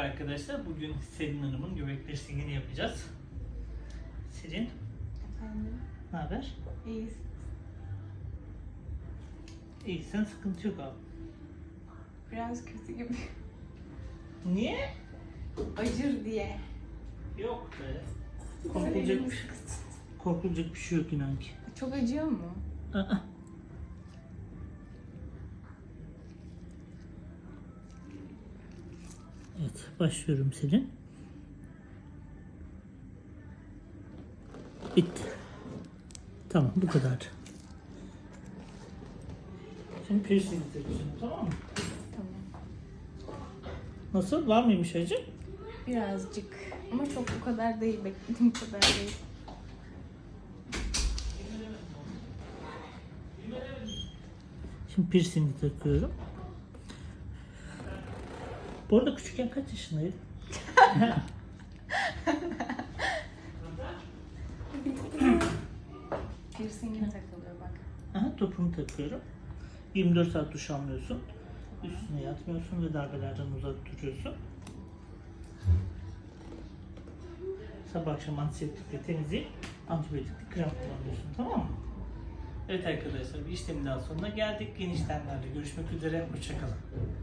Arkadaşlar bugün Selin Hanım'ın göbek piercingini yapacağız. Selin, Efendim, ne haber? iyiyiz. İyi, sen sıkıntı yok abi. Biraz kötü gibi. Niye? Acır diye. Yok be. Korkulacak bir, şey- korkulacak bir şey yok inan ki. Çok acıyor mu? Aa. Evet, başlıyorum Selin. Bitti. Tamam, bu kadar. Şimdi piercing takıyorsun, tamam mı? Tamam. Nasıl? Var mıymış acı? Birazcık. Ama çok bu kadar değil. Beklediğim kadar değil. Şimdi piercingi takıyorum. Bu arada küçükken kaç yaşındaydın? Piercing'e takılıyor bak. Aha, topunu takıyorum. 24 saat duş almıyorsun. Üstüne yatmıyorsun ve darbelerden uzak duruyorsun. Sabah akşam antiseptikle temizleyip antibiyotikli krem kullanıyorsun tamam mı? Evet arkadaşlar bir işlemin daha sonuna geldik. Yeni işlemlerle görüşmek üzere. Hoşçakalın.